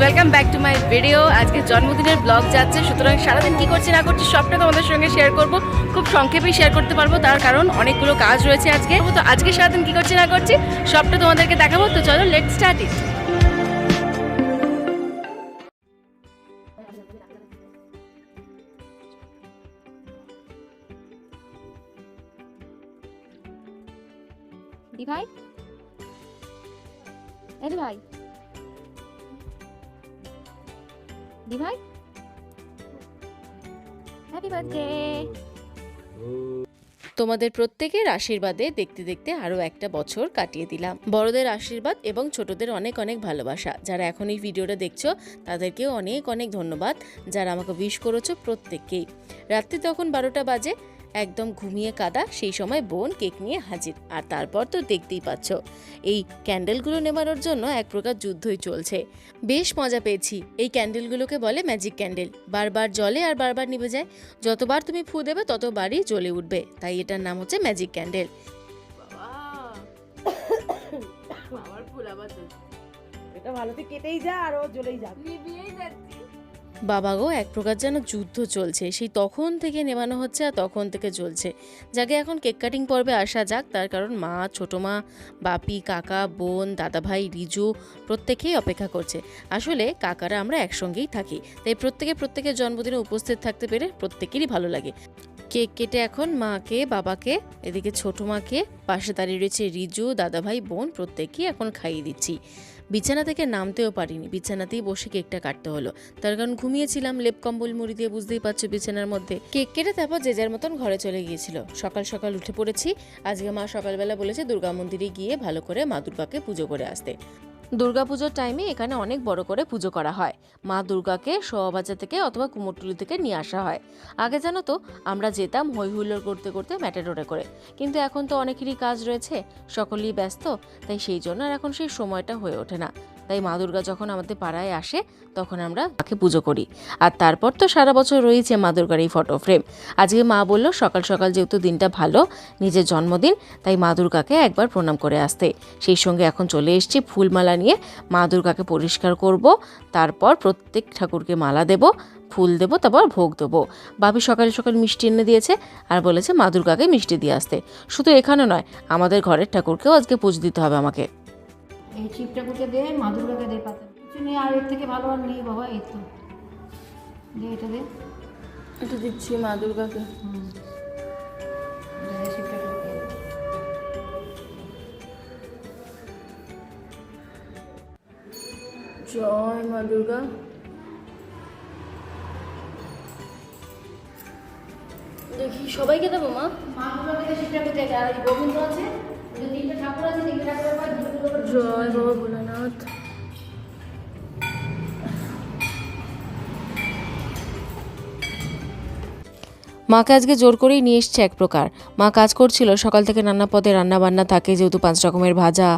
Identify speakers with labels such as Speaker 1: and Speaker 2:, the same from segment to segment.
Speaker 1: Welcome back to my video আজকে জন্মদিনের blog যাচ্ছে, সুতরাং সারাদিন কি করছি না করছি সবটা তোমাদের সঙ্গে শেয়ার করব। খুব সংক্ষেপেই শেয়ার করতে পারব, তার কারণ অনেকগুলো কাজ রয়েছে আজকে। তো আজকে সারাদিন কি করছি না করছি, সবটা তোমাদেরকে দেখাবো। তো চলো লেট স্টার্ট ইট
Speaker 2: ভাই ভাই। দি ভাই বার্থডে
Speaker 1: তোমাদের প্রত্যেকের আশীর্বাদে দেখতে দেখতে আরও একটা বছর কাটিয়ে দিলাম। বড়দের আশীর্বাদ এবং ছোটদের অনেক অনেক ভালোবাসা। যারা এখন এই ভিডিওটা দেখছ, তাদেরকেও অনেক অনেক ধন্যবাদ। যারা আমাকে উইশ করেছ প্রত্যেককেই। রাত্রি তখন বারোটা বাজে। একদম ঘুমিয়ে কাদা সেই সময় বোন কেক নিয়ে হাজির। আর তারপর তো দেখতেই পাচ্ছ এই ক্যান্ডেলগুলো নেবানোর জন্য এক প্রকার যুদ্ধই চলছে। বেশ মজা পেয়েছি এই ক্যান্ডেলগুলোকে বলে ম্যাজিক ক্যান্ডেল। বারবার জলে আর বারবার নিভে যায়। যতবার তুমি ফু দেবে ততবারই জ্বলে উঠবে। তাই এটার নাম হচ্ছে ম্যাজিক ক্যান্ডেল।
Speaker 3: এটা ভালোতে কেটেই যা আর ও জ্বলেই যাবে।
Speaker 1: বাবা গো এক প্রকার যেন যুদ্ধ চলছে। সেই তখন থেকে নেমানো হচ্ছে আর তখন থেকে চলছে যাকে এখন কেক কাটিং পর্বে আসা যাক, তার কারণ মা, ছোটো মা, বাপি, কাকা, বোন, দাদাভাই, রিজু প্রত্যেকেই অপেক্ষা করছে। আসলে কাকারা আমরা একসঙ্গেই থাকি, তাই প্রত্যেকে প্রত্যেকের জন্মদিনে উপস্থিত থাকতে পেরে প্রত্যেকেরই ভালো লাগে। কেক কেটে এখন মাকে, বাবাকে, এদিকে ছোটো মাকে, পাশে দাঁড়িয়ে রয়েছে রিজু, দাদাভাই, বোন প্রত্যেকেই এখন খাইয়ে দিচ্ছি। বিছানা থেকে নামতেও পারিনি, বিছানাতেই বসে কেকটা কাটতে হলো। তার কারণ ঘুমিয়েছিলাম, লেপ, কম্বল, মুড়ি দিয়ে বুঝতেই পারছ বিছানার মধ্যে। কেক কেটে তারপর যে যার মতন ঘরে চলে গিয়েছিল। সকাল সকাল উঠে পড়েছি, আজকে মা সকালবেলা বলেছে দুর্গা মন্দিরে গিয়ে ভালো করে মা দুর্গাকে পুজো করে আসতে। দুর্গাপুজোর টাইমে এখানে অনেক বড় করে পুজো করা হয়। মা দুর্গাকে শোয়াবাজার থেকে অথবা কুমোরটুলি থেকে নিয়ে আসা হয়। আগে জানো তো, আমরা যেতাম হই হুল্লোড় করতে করতে ম্যাটাডোরে করে। কিন্তু এখন তো অনেকেরই কাজ রয়েছে, সকলেই ব্যস্ত, তাই সেই জন্য আর এখন সেই সময়টা হয়ে ওঠে না। তাই মা দুর্গা যখন আমাদের পাড়ায় আসে, তখন আমরা তাকে পুজো করি। আর তারপর তো সারা বছর রয়েছে মা দুর্গার এই ফটো ফ্রেম আজকে মা বলল, সকাল সকাল যেহেতু দিনটা ভালো, নিজের জন্মদিন, তাই মা দুর্গাকে একবার প্রণাম করে আসতে। সেই সঙ্গে এখন চলে এসেছি ফুলমালা নিয়ে। মা দুর্গাকে পরিষ্কার করব, তারপর প্রত্যেক ঠাকুরকে মালা দেব, ফুল দেবো, তারপর ভোগ দেবো। বাবি সকালে সকাল মিষ্টি এনে দিয়েছে আর বলেছে মা দুর্গাকে মিষ্টি দিয়ে আসতে। শুধু এখানে নয়, আমাদের ঘরের ঠাকুরকেও আজকে পুজো দিতে হবে আমাকে।
Speaker 2: এই শিব ঠাকুরকে দে মা দুর্গাকে দে পাতা কিছু নেই আর এর থেকে ভালো আর নেই বাবা এই তো। দে এটা দে।
Speaker 1: এটা দিচ্ছি মা দুর্গাকে
Speaker 2: হুম
Speaker 1: জয় মা দুর্গা দেখি সবাইকে দেবো মা?
Speaker 2: মা দুর্গাকে ঠাকুর থেকে আর গোবিন্দ আছে তিনটে ঠাকুর আছে তিনটে ঠাকুরের পর
Speaker 1: জয় বাবা ভোলানাথ মাকে আজকে জোর করেই নিয়ে এসছে এক প্রকার। মা কাজ করছিল, সকাল থেকে নানা পদে রান্না বান্না থাকে, যেহেতু পাঁচ রকমের ভাজা,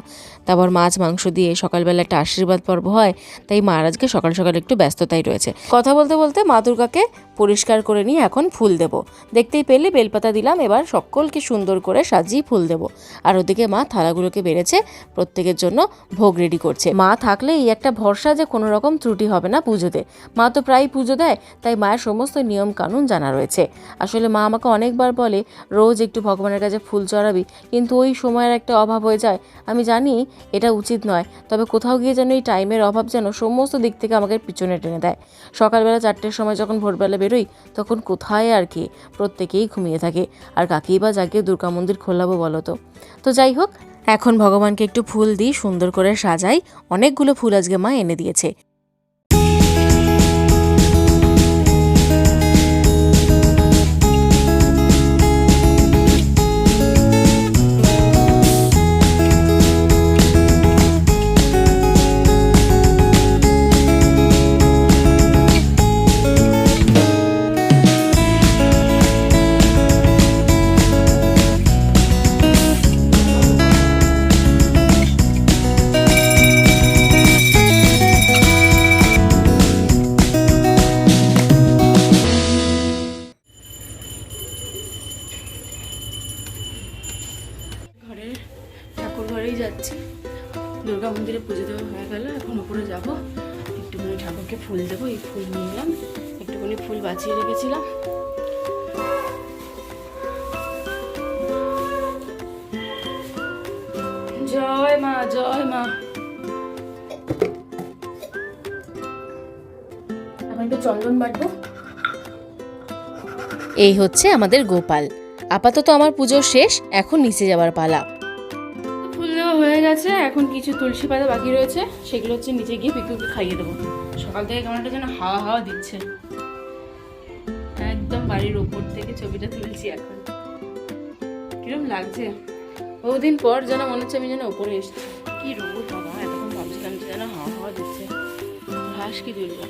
Speaker 1: তারপর মাছ, মাংস দিয়ে সকালবেলা একটা আশীর্বাদ পর্ব হয়, তাই মার আজকে সকাল সকাল একটু ব্যস্ততাই রয়েছে। কথা বলতে বলতে মা দুর্গাকে পরিষ্কার করে নিয়ে এখন ফুল দেব। দেখতেই পেলে বেলপাতা দিলাম, এবার সকলকে সুন্দর করে সাজিয়ে ফুল দেব। আর ওদিকে মা থালাগুলোকে বেড়েছে, প্রত্যেকের জন্য ভোগ রেডি করছে। মা থাকলে এই একটা ভরসা যে কোনো রকম ত্রুটি হবে না পুজোতে। মা তো প্রায় পুজো দেয়, তাই মায়ের সমস্ত নিয়ম কানুন জানা রয়েছে। আসলে মা আমাকে অনেকবার বলে, রোজ একটু ভগবানের কাছে ফুল চড়াবি। কিন্তু ওই সময়ের একটা অভাব হয়ে যায়। আমি জানি এটা উচিত নয়, তবে কোথাও গিয়ে যেন এই টাইমের অভাব যেন সমস্ত দিক থেকে আমাকে পিছনে টেনে দেয়। সকালবেলা চারটের সময় যখন ভোরবেলা বেরোই, তখন কোথায় আর কি? প্রত্যেকেই ঘুমিয়ে থাকে। আর কাকেই বা জাগিয়ে দুর্গা মন্দির খোলাবো বলো তো? তো যাই হোক, এখন ভগবানকে একটু ফুল দিই, সুন্দর করে সাজাই। অনেকগুলো ফুল আজকে মা এনে দিয়েছে। যাচ্ছি। দুর্গা মন্দিরে পুজো দেওয়া হয়ে গেল, এখন উপরে যাব। একটুখানি ঠাকুরকে ফুল দেবো, এই ফুল নিয়ে এলাম। একটুখানি ফুল বাঁচিয়ে রেখেছিলাম। জয় মা জয় মা। চন্দন এই হচ্ছে আমাদের গোপাল। আপাতত আমার পুজো শেষ, এখন নিচে যাবার পালা। হয়ে গেছে, এখন কিছু তুলসী পাতা বাকি রয়েছে, সেগুলো হচ্ছে নিচে গিয়ে পিকুকে খাইয়ে দেবো। সকাল থেকে কেমন একটা যেন হাওয়া হাওয়া দিচ্ছে। একদম বাড়ির ওপর থেকে ছবিটা তুলছি এখন। কিরম লাগছে? বহুদিন পর যেন মনে হচ্ছে আমি যেন ওপরে এসেছি। কি রোদ, বাবা, এতক্ষণ ভাবছিলাম যে যেন হাওয়া হাওয়া দিচ্ছে। ঘাস কি তুলবো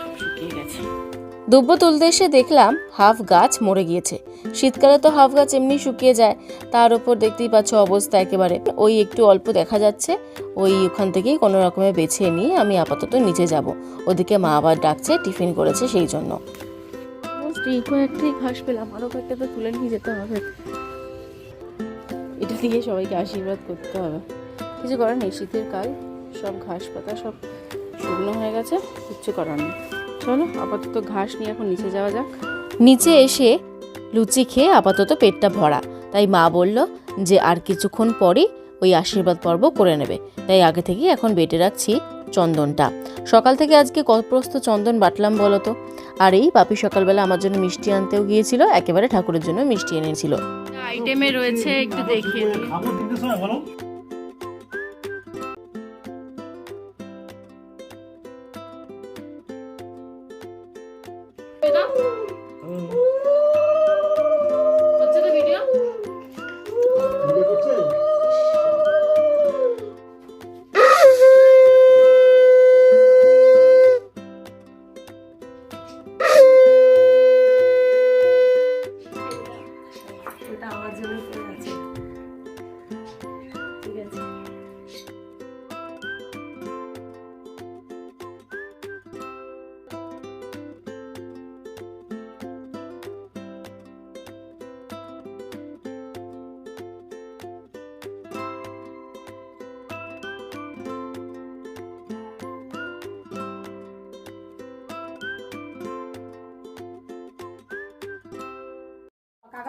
Speaker 1: সব শুকিয়ে গেছে। দুব্য তুলতে এসে দেখলাম হাফ গাছ মরে গিয়েছে। শীতকালে তো হাফ গাছ এমনি শুকিয়ে যায় তার উপর দেখতেই পাচ্ছ অবস্থা একেবারে। ওই একটু অল্প দেখা যাচ্ছে ওই ওখান থেকেই কোনো রকমে বেছে নিয়ে আমি আপাতত নিচে যাব। ওদিকে মা আবার ডাকছে টিফিন করেছে সেই জন্য। এই কয়েকটাই ঘাস পেলাম আরও কয়েকটা তো তুলে নিয়ে যেতে হবে। এটা দিয়ে সবাইকে আশীর্বাদ করতে হবে। কিছু করার নেই শীতের কাল সব ঘাস পাতা সব শুকনো হয়ে গেছে কিচ্ছু করার নেই। চলো আপাতত ঘাস নিয়ে এখন নিচে যাওয়া যাক। নিচে এসে লুচি খেয়ে আপাতত পেটটা ভরা। তাই মা বলল যে আর কিছুক্ষণ পরই ওই আশীর্বাদ পর্ব করে নেবে। তাই আগে থেকেই এখন বেটে রাখছি চন্দনটা। সকাল থেকে আজকে কতপ্রস্ত চন্দন বাটলাম বলো তো। আর এই বাপি সকালবেলা আমার জন্য মিষ্টি আনতেও গিয়েছিল একেবারে ঠাকুরের জন্য মিষ্টি এনেছিল। আইটেমে রয়েছে একটু দেখিয়ে দিই।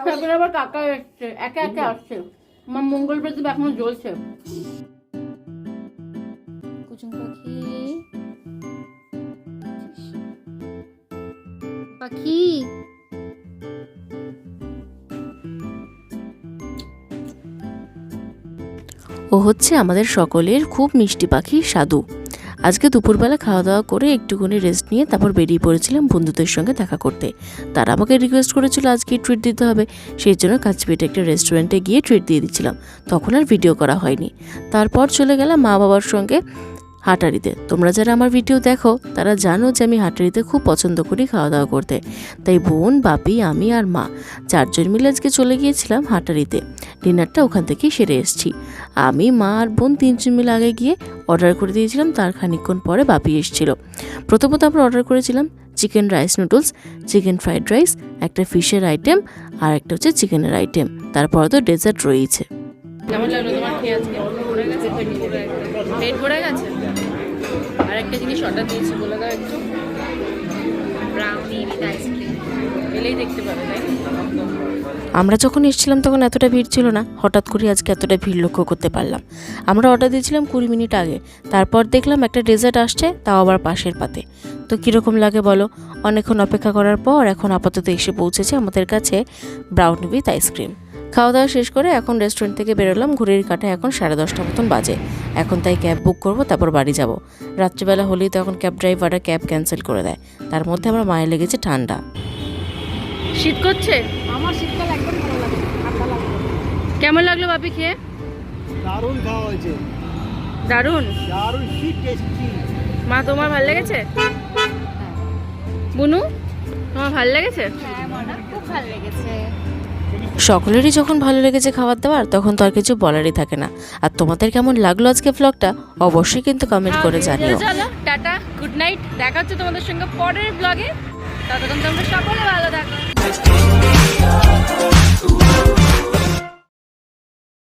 Speaker 1: তারপরে আবার কাকা এসছে একে একে আসছে। আমার মঙ্গল প্রদীপ এখনও জ্বলছে। কুচুম পাখি। পাখি। ও হচ্ছে আমাদের সকলের খুব মিষ্টি পাখি সাধু। আজকে দুপুরবেলা খাওয়া দাওয়া করে একটুখানি রেস্ট নিয়ে তারপর বেরিয়ে পড়েছিলাম বন্ধুদের সঙ্গে দেখা করতে। তারা আমাকে রিকোয়েস্ট করেছিল আজকে ট্রিট দিতে হবে, সেই জন্য কাছপিটে একটা রেস্টুরেন্টে গিয়ে ট্রিট দিয়ে দিচ্ছিলাম। তখন আর ভিডিও করা হয়নি। তারপর চলে গেলাম মা বাবার সঙ্গে হাটারিতে তোমরা যারা আমার ভিডিও দেখো, তারা জানো যে আমি হাটারিতে খুব পছন্দ করি খাওয়া দাওয়া করতে। তাই বোন, বাপি, আমি আর মা চারজন মিলে আজকে চলে গিয়েছিলাম হাটারিতে ডিনারটা ওখান থেকেই সেরে এসেছি। আমি, মা আর বোন তিনজন মিলে আগে গিয়ে অর্ডার করে দিয়েছিলাম, তার খানিকক্ষণ পরে বাপি এসেছিল। প্রথমত আমরা অর্ডার করেছিলাম chicken rice noodles chicken fried rice একটা ফিশের আইটেম আর একটা হচ্ছে চিকেনের আইটেম তারপরে তো ডেজার্ট রয়েছে। কেমন লাগল তোমার খেয়ে আজকে? পেট ভরে গেছে। আর একটা জিনিস অর্ডার দিয়েছি বলে দাও একটু। আমরা যখন এসেছিলাম তখন এতটা ভিড় ছিল না, হঠাৎ করে আজকে এতটা ভিড় লক্ষ্য করতে পারলাম। আমরা অর্ডার দিয়েছিলাম কুড়ি মিনিট আগে, তারপর দেখলাম একটা ডেজার্ট আসছে, তাও আবার পাশের পাতে। তো কীরকম লাগে বলো? অনেকক্ষণ অপেক্ষা করার পর এখন আপাতত এসে পৌঁছেছে আমাদের কাছে ব্রাউন উইথ আইসক্রিম খাওয়া দাওয়া শেষ করে এখন রেস্টুরেন্ট থেকে বেরোলাম ঘুরির কাঠে এখন সাড়ে দশটা মতন বাজে। এখন তাই ক্যাব বুক করব তারপর বাড়ি যাব। রাত্রিবেলা হলেই তো এখন ক্যাব ড্রাইভাররা ক্যাব ক্যান্সেল করে দেয়। তার মধ্যে আমার মায়ের লেগেছে ঠান্ডা। শীত করছে?
Speaker 2: আমার শীতকাল একদম ভালো লাগে ঠান্ডা লাগে
Speaker 1: কেমন লাগল বাপি খেয়ে?
Speaker 4: দারুণ খাওয়া হয়েছে।
Speaker 1: দারুণ?
Speaker 4: দারুণ কি টেস্টি
Speaker 1: মা তোমার ভালো লেগেছে? বুনু তোমার ভালো লেগেছে?
Speaker 2: হ্যাঁ মনে খুব ভালো লেগেছে।
Speaker 1: সকলেরই যখন ভালো লেগেছে খাবার দাবার তখন তো আর কিছু বলারই থাকে না। আর তোমাদের কেমন লাগল আজকে ব্লগটা অবশ্যই কিন্তু কমেন্ট করে জানিও।
Speaker 5: টাটা গুড নাইট দেখা হচ্ছে তোমাদের সঙ্গে পরের ব্লগে ততক্ষণ তোমরা সকলে ভালো থাকো।